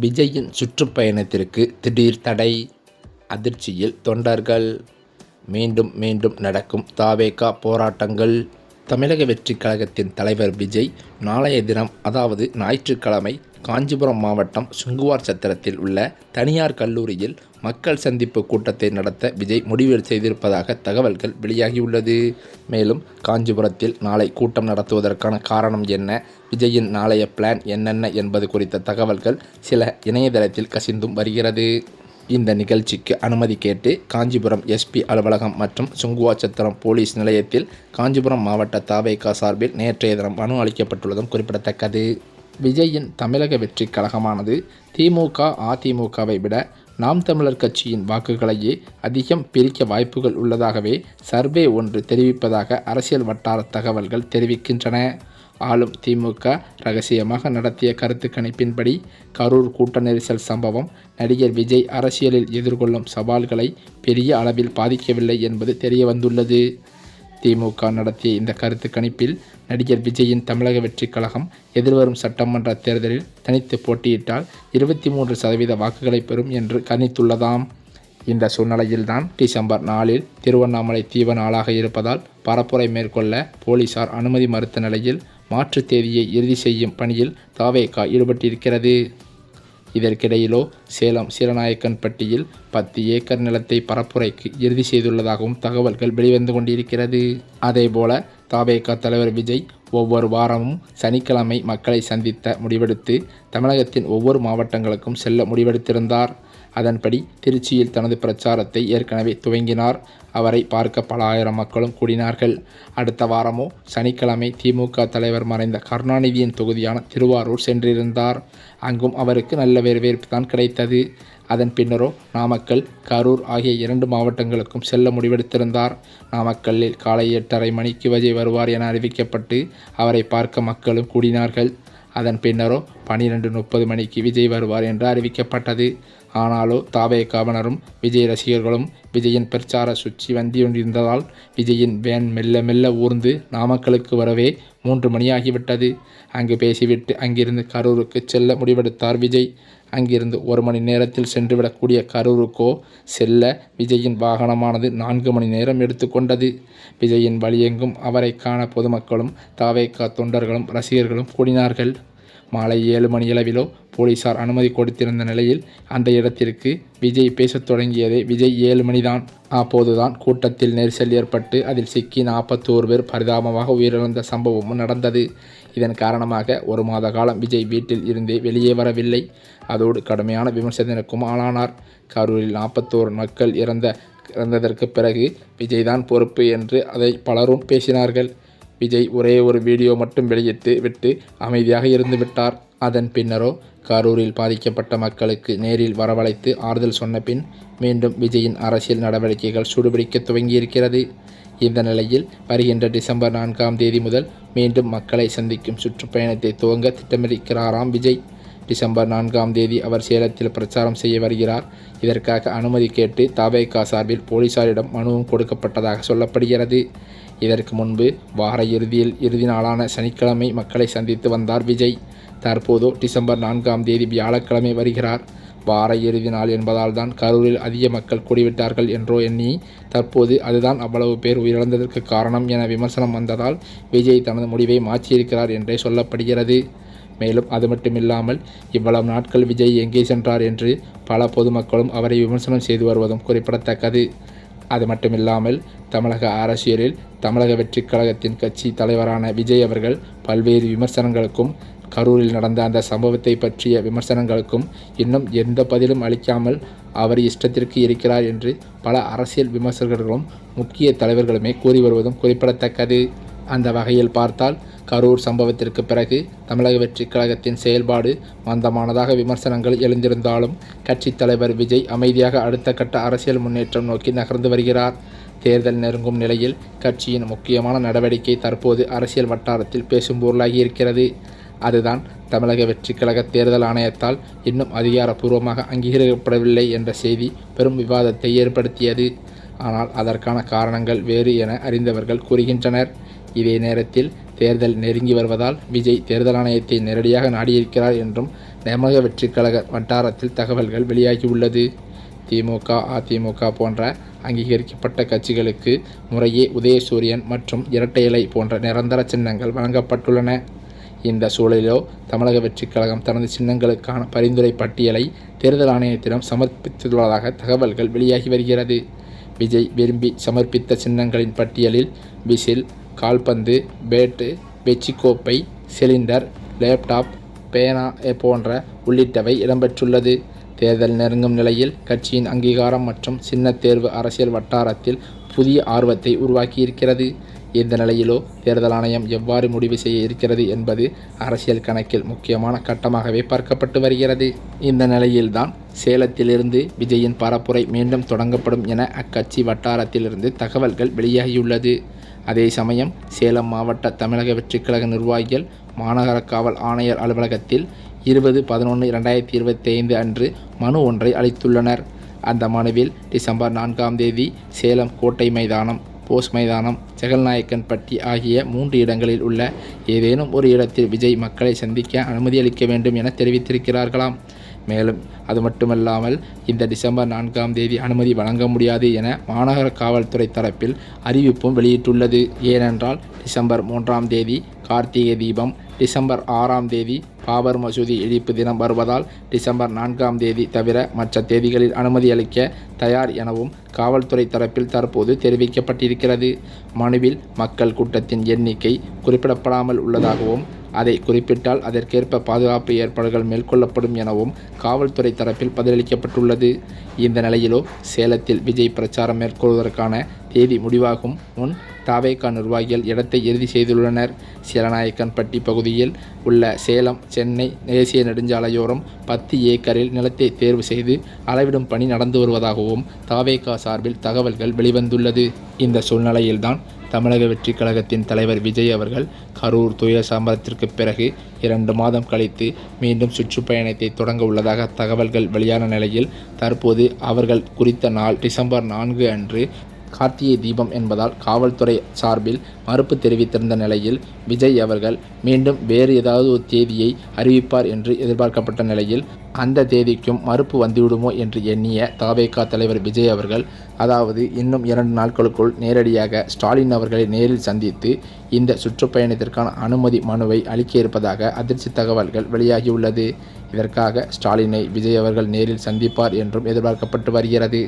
விஜயின் சுற்றுப்பயணத்திற்கு திடீர் தடை அதிர்ச்சியில் தொண்டர்கள். மீண்டும் மீண்டும் நடக்கும் தாவேகா போராட்டங்கள். தமிழக வெற்றிக் கழகத்தின் தலைவர் விஜய் நாளைய தினம் அதாவது ஞாயிற்றுக்கிழமை காஞ்சிபுரம் மாவட்டம் சுங்குவார் சத்திரத்தில் உள்ள தனியார் கல்லூரியில் மக்கள் சந்திப்பு கூட்டத்தை நடத்த விஜய் முடிவு செய்திருப்பதாக தகவல்கள் வெளியாகியுள்ளது. மேலும் காஞ்சிபுரத்தில் நாளை கூட்டம் நடத்துவதற்கான காரணம் என்ன விஜயின் நாளைய பிளான் என்னென்ன என்பது குறித்த தகவல்கள் சில இணையதளத்தில் கசிந்தும் வருகிறது. இந்த நிகழ்ச்சிக்கு அனுமதி கேட்டு காஞ்சிபுரம் எஸ்பி அலுவலகம் மற்றும் சுங்குவாச்சத்திரம் போலீஸ் நிலையத்தில் காஞ்சிபுரம் மாவட்ட தாவேகா சார்பில் நேற்றைய தினம் மனு அளிக்கப்பட்டுள்ளதும் குறிப்பிடத்தக்கது. விஜயின் தமிழக வெற்றிக் கழகமானது திமுக அதிமுகவை விட நாம் தமிழர் கட்சியின் வாக்குகளையே அதிகம் பிரிக்க வாய்ப்புகள் உள்ளதாகவே சர்வே ஒன்று தெரிவிப்பதாக அரசியல் வட்டார தகவல்கள் தெரிவிக்கின்றன. ஆளும் திமுக ரகசியமாக நடத்திய கருத்து கணிப்பின்படி கரூர் கூட்ட நெரிசல் சம்பவம் நடிகர் விஜய் அரசியலில் எதிர்கொள்ளும் சவால்களை பெரிய அளவில் பாதிக்கவில்லை என்பது தெரிய வந்துள்ளது திமுக நடத்திய இந்த கருத்து கணிப்பில் நடிகர் விஜயின் தமிழக வெற்றிக் கழகம் எதிர்வரும் சட்டமன்ற தேர்தலில் தனித்து போட்டியிட்டால் இருபத்தி மூன்று சதவீத வாக்குகளை பெறும் என்று கணித்துள்ளதாம். இந்த சூழ்நிலையில்தான் டிசம்பர் நாலில் திருவண்ணாமலை தீவ நாளாக இருப்பதால் பரப்புரை மேற்கொள்ள போலீசார் அனுமதி மறுத்த நிலையில் மாற்றுத் தேதியை இறுதி செய்யும் பணியில் தாவேகா ஈடுபட்டிருக்கிறது. இதற்கிடையிலோ சேலம் சீலநாயக்கன்பட்டியில் பத்து ஏக்கர் நிலத்தை பரப்புரைக்கு இறுதி செய்துள்ளதாகவும் தகவல்கள் வெளிவந்து கொண்டிருக்கிறது. அதேபோல தாவேகா தலைவர் விஜய் ஒவ்வொரு வாரமும் சனிக்கிழமை மக்களை சந்தித்த முடிவெடுத்து தமிழகத்தின் ஒவ்வொரு மாவட்டங்களுக்கும் செல்ல முடிவெடுத்திருந்தார். அதன்படி திருச்சியில் தனது பிரச்சாரத்தை ஏற்கனவே துவங்கினார். அவரை பார்க்க பல ஆயிரம் மக்களும் கூடினார்கள். அடுத்த வாரமோ சனிக்கிழமை திமுக தலைவர் மறைந்த கருணாநிதியின் தொகுதியான திருவாரூர் சென்றிருந்தார். அங்கும் அவருக்கு நல்ல வரவேற்பு தான் கிடைத்தது. அதன் பின்னரோ நாமக்கல் கரூர் ஆகிய இரண்டு மாவட்டங்களுக்கும் செல்ல முடிவெடுத்திருந்தார். நாமக்கல்லில் காலை எட்டரை மணிக்கு விஜய் வருவார் என அறிவிக்கப்பட்டு அவரை பார்க்க மக்களும் கூடினார்கள். அதன் பின்னரோ பனிரெண்டு முப்பது மணிக்கு விஜய் வருவார் என்று அறிவிக்கப்பட்டது. ஆனாலோ தாவே காவலரும் விஜய் ரசிகர்களும் விஜயின் பிரச்சார சுற்றி வந்தியொன்றிருந்ததால் விஜயின் வேன் மெல்ல மெல்ல ஊர்ந்து நாமக்கலுக்கு வரவே மூன்று மணியாகிவிட்டது. அங்கு பேசிவிட்டு அங்கிருந்து கரூருக்கு செல்ல முடிவெடுத்தார் விஜய். அங்கிருந்து ஒரு மணி நேரத்தில் சென்றுவிடக்கூடிய கரூருக்கோ செல்ல விஜயின் வாகனமானது நான்கு மணி நேரம் எடுத்துக்கொண்டது விஜயின் வழியெங்கும் அவரை காண பொதுமக்களும் தாவேக்கா தொண்டர்களும் ரசிகர்களும் கூடினார்கள். மாலை ஏழு மணியளவிலோ போலீசார் அனுமதி கொடுத்திருந்த நிலையில் அந்த இடத்திற்கு விஜய் பேசத் தொடங்கியதே விஜய் ஏழு மணிதான். அப்போதுதான் கூட்டத்தில் நெரிசல் ஏற்பட்டு அதில் சிக்கி நாற்பத்தோரு பேர் பரிதாபமாக உயிரிழந்த சம்பவமும் நடந்தது. இதன் காரணமாக ஒரு மாத காலம் விஜய் வீட்டில் இருந்தே வெளியே வரவில்லை. அதோடு கடுமையான விமர்சனத்திற்கும் ஆளானார். கரூரில் நாற்பத்தோரு மக்கள் இறந்த இறந்ததற்கு பிறகு விஜய் தான் பொறுப்பு என்று அதை பலரும் பேசினார்கள். விஜய் ஒரே ஒரு வீடியோ மட்டும் வெளியிட்டு விட்டு அமைதியாக இருந்து விட்டார். அதன் பின்னரோ கரூரில் பாதிக்கப்பட்ட மக்களுக்கு நேரில் வரவழைத்து ஆறுதல் சொன்ன பின் மீண்டும் விஜயின் அரசியல் நடவடிக்கைகள் சூடுபிடிக்க துவங்கியிருக்கிறது. இந்த நிலையில் வருகின்ற டிசம்பர் நான்காம் தேதி முதல் மீண்டும் மக்களை சந்திக்கும் சுற்றுப்பயணத்தை துவங்க திட்டமிட்டிருக்கிறாராம் விஜய். டிசம்பர் நான்காம் தேதி அவர் சேலத்தில் பிரச்சாரம் செய்ய வருகிறார். இதற்காக அனுமதி கேட்டு தாவேகா சார்பில் போலீசாரிடம் மனுவும் கொடுக்கப்பட்டதாக சொல்லப்படுகிறது. இதற்கு முன்பு வார இறுதியில் இறுதி நாளான சனிக்கிழமை மக்களை சந்தித்து வந்தார் விஜய். தற்போதோ டிசம்பர் நான்காம் தேதி வியாழக்கிழமை வருகிறார். வார இறுதி நாள் என்பதால் தான் கரூரில் அதிக மக்கள் கூடிவிட்டார்கள் என்றோ எண்ணி தற்போது அதுதான் அவ்வளவு பேர் உயிரிழந்ததற்கு காரணம் என விமர்சனம் வந்ததால் விஜய் தனது முடிவை மாற்றியிருக்கிறார் என்றே சொல்லப்படுகிறது. மேலும் அது மட்டுமில்லாமல் இவ்வளவு நாட்கள் விஜய் எங்கே சென்றார் என்று பல பொதுமக்களும் அவரை விமர்சனம் செய்து வருவதும் குறிப்பிடத்தக்கது. அது மட்டுமில்லாமல் தமிழக அரசியலில் தமிழக வெற்றிக் கழகத்தின் கட்சி தலைவரான விஜய் அவர்கள் பல்வேறு விமர்சனங்களுக்கும் கரூரில் நடந்த அந்த சம்பவத்தை பற்றிய விமர்சனங்களுக்கும் இன்னும் எந்த பதிலும் அளிக்காமல் அவர் இஷ்டத்திற்கு இருக்கிறார் என்று பல அரசியல் விமர்சகர்களும் முக்கிய தலைவர்களுமே கூறி வருவதும் குறிப்பிடத்தக்கது. அந்த வகையில் பார்த்தால் கரூர் சம்பவத்திற்கு பிறகு தமிழக வெற்றிக் கழகத்தின் செயல்பாடு மந்தமானதாக விமர்சனங்கள் எழுந்திருந்தாலும் கட்சித் தலைவர் விஜய் அமைதியாக அடுத்த கட்ட அரசியல் முன்னேற்றம் நோக்கி நகர்ந்து வருகிறார். தேர்தல் நெருங்கும் நிலையில் கட்சியின் முக்கியமான நடவடிக்கை தற்போது அரசியல் வட்டாரத்தில் பேசும் பொருளாகி இருக்கிறது. அதுதான் தமிழக வெற்றிக் கழக தேர்தல் ஆணையத்தால் இன்னும் அதிகாரப்பூர்வமாக அங்கீகரிக்கப்படவில்லை என்ற செய்தி பெரும் விவாதத்தை ஏற்படுத்தியது. ஆனால் அதற்கான காரணங்கள் வேறு என அறிந்தவர்கள் கூறுகின்றனர். இதே நேரத்தில் தேர்தல் நெருங்கி வருவதால் விஜய் தேர்தல் ஆணையத்தை நேரடியாக நாடியிருக்கிறார் என்றும் தமிழக வெற்றிக் கழக வட்டாரத்தில் தகவல்கள் வெளியாகியுள்ளது. திமுக அதிமுக போன்ற அங்கீகரிக்கப்பட்ட கட்சிகளுக்கு முறையே உதயசூரியன் மற்றும் இரட்டை இலை போன்ற நிரந்தர சின்னங்கள் வழங்கப்பட்டுள்ளன. இந்த சூழலிலோ தமிழக வெற்றிக் கழகம் தனது சின்னங்களுக்கான பரிந்துரை பட்டியலை தேர்தல் ஆணையத்திடம் சமர்ப்பித்துள்ளதாக தகவல்கள் வெளியாகி வருகிறது. விஜய் விரும்பி சமர்ப்பித்த சின்னங்களின் பட்டியலில் விசில் கால்பந்து பேட்டு வெச்சிக்கோப்பை சிலிண்டர் லேப்டாப் பேனா போன்ற உள்ளிட்டவை இடம்பெற்றுள்ளது. தேர்தல் நெருங்கும் நிலையில் கட்சியின் அங்கீகாரம் மற்றும் சின்ன தேர்வு அரசியல் வட்டாரத்தில் புதிய ஆர்வத்தை உருவாக்கியிருக்கிறது. இந்த நிலையிலோ தேர்தல் ஆணையம் எவ்வாறு முடிவு செய்ய இருக்கிறது என்பது அரசியல் கணக்கில் முக்கியமான கட்டமாகவே பார்க்கப்பட்டு வருகிறது. இந்த நிலையில்தான் சேலத்திலிருந்து விஜயின் பரப்புரை மீண்டும் தொடங்கப்படும் என அக்கட்சி வட்டாரத்திலிருந்து தகவல்கள் வெளியாகியுள்ளது. அதே சமயம் சேலம் மாவட்ட தமிழக வெற்றிக் கழக நிர்வாகிகள் மாநகர காவல் ஆணையர் அலுவலகத்தில் இருபது பதினொன்று இரண்டாயிரத்தி இருபத்தி ஐந்து அன்று மனு ஒன்றை அளித்துள்ளனர். அந்த மனுவில் டிசம்பர் நான்காம் தேதி சேலம் கோட்டை மைதானம் போஸ் மைதானம் ஜெகல்நாயக்கன்பட்டி ஆகிய மூன்று இடங்களில் உள்ள ஏதேனும் ஒரு இடத்தில் விஜய் மக்களை சந்திக்க அனுமதி அளிக்க வேண்டும் என தெரிவித்திருக்கிறார்களாம். மேலும் அது மட்டுமல்லாமல் இந்த டிசம்பர் நான்காம் தேதி அனுமதி வழங்க முடியாது என மாநகர காவல்துறை தரப்பில் அறிவிப்பும் வெளியிட்டுள்ளது. ஏனென்றால் டிசம்பர் மூன்றாம் தேதி கார்த்திகை தீபம் டிசம்பர் ஆறாம் தேதி பாபர் மசூதி இடிப்பு தினம் வருவதால் டிசம்பர் நான்காம் தேதி தவிர மற்ற தேதிகளில் அனுமதி அளிக்க தயார் எனவும் காவல்துறை தரப்பில் தற்போது தெரிவிக்கப்பட்டிருக்கிறது. மனுவில் மக்கள் கூட்டத்தின் எண்ணிக்கை குறிப்பிடப்படாமல் உள்ளதாகவும் அதை குறிப்பிட்டால் அதற்கேற்ப பாதுகாப்பு ஏற்பாடுகள் மேற்கொள்ளப்படும் எனவும் காவல்துறை தரப்பில் பதிலளிக்கப்பட்டுள்ளது. இந்த நிலையிலோ சேலத்தில் விஜய் பிரச்சாரம் மேற்கொள்வதற்கான தேதி முடிவாகும் முன் தாவேகா நிர்வாகிகள் இடத்தை இறுதி செய்துள்ளனர். சேலநாயக்கன்பட்டி பகுதியில் உள்ள சேலம் சென்னை தேசிய நெடுஞ்சாலையோரம் பத்து ஏக்கரில் நிலத்தை தேர்வு செய்து அளவிடும் பணி நடந்து வருவதாகவும் தாவேகா சார்பில் தகவல்கள் வெளிவந்துள்ளது. இந்த சூழ்நிலையில்தான் தமிழக வெற்றிக் கழகத்தின் தலைவர் விஜய் அவர்கள் கரூர் துயர் சம்பவத்திற்கு பிறகு இரண்டு மாதம் கழித்து மீண்டும் சுற்றுப்பயணத்தை தொடங்க உள்ளதாக தகவல்கள் வெளியான நிலையில் தற்போது அவர்கள் குறித்த நாள் டிசம்பர் நான்கு அன்று கார்த்திகை தீபம் என்பதால் காவல்துறை சார்பில் மறுப்பு தெரிவித்திருந்த நிலையில் விஜய் அவர்கள் மீண்டும் வேறு ஏதாவது ஒரு தேதியை அறிவிப்பார் என்று எதிர்பார்க்கப்பட்ட நிலையில் அந்த தேதிக்கும் மறுப்பு வந்துவிடுமோ என்று எண்ணிய தாவேகா தலைவர் விஜய் அவர்கள் அதாவது இன்னும் இரண்டு நாட்களுக்குள் நேரடியாக ஸ்டாலின் அவர்களை நேரில் சந்தித்து இந்த சுற்றுப்பயணத்திற்கான அனுமதி மனுவை அளிக்க இருப்பதாக அதிர்ச்சி தகவல்கள் வெளியாகியுள்ளது. இதற்காக ஸ்டாலினை விஜய் அவர்கள் நேரில் சந்திப்பார் என்றும் எதிர்பார்க்கப்பட்டு வருகிறது.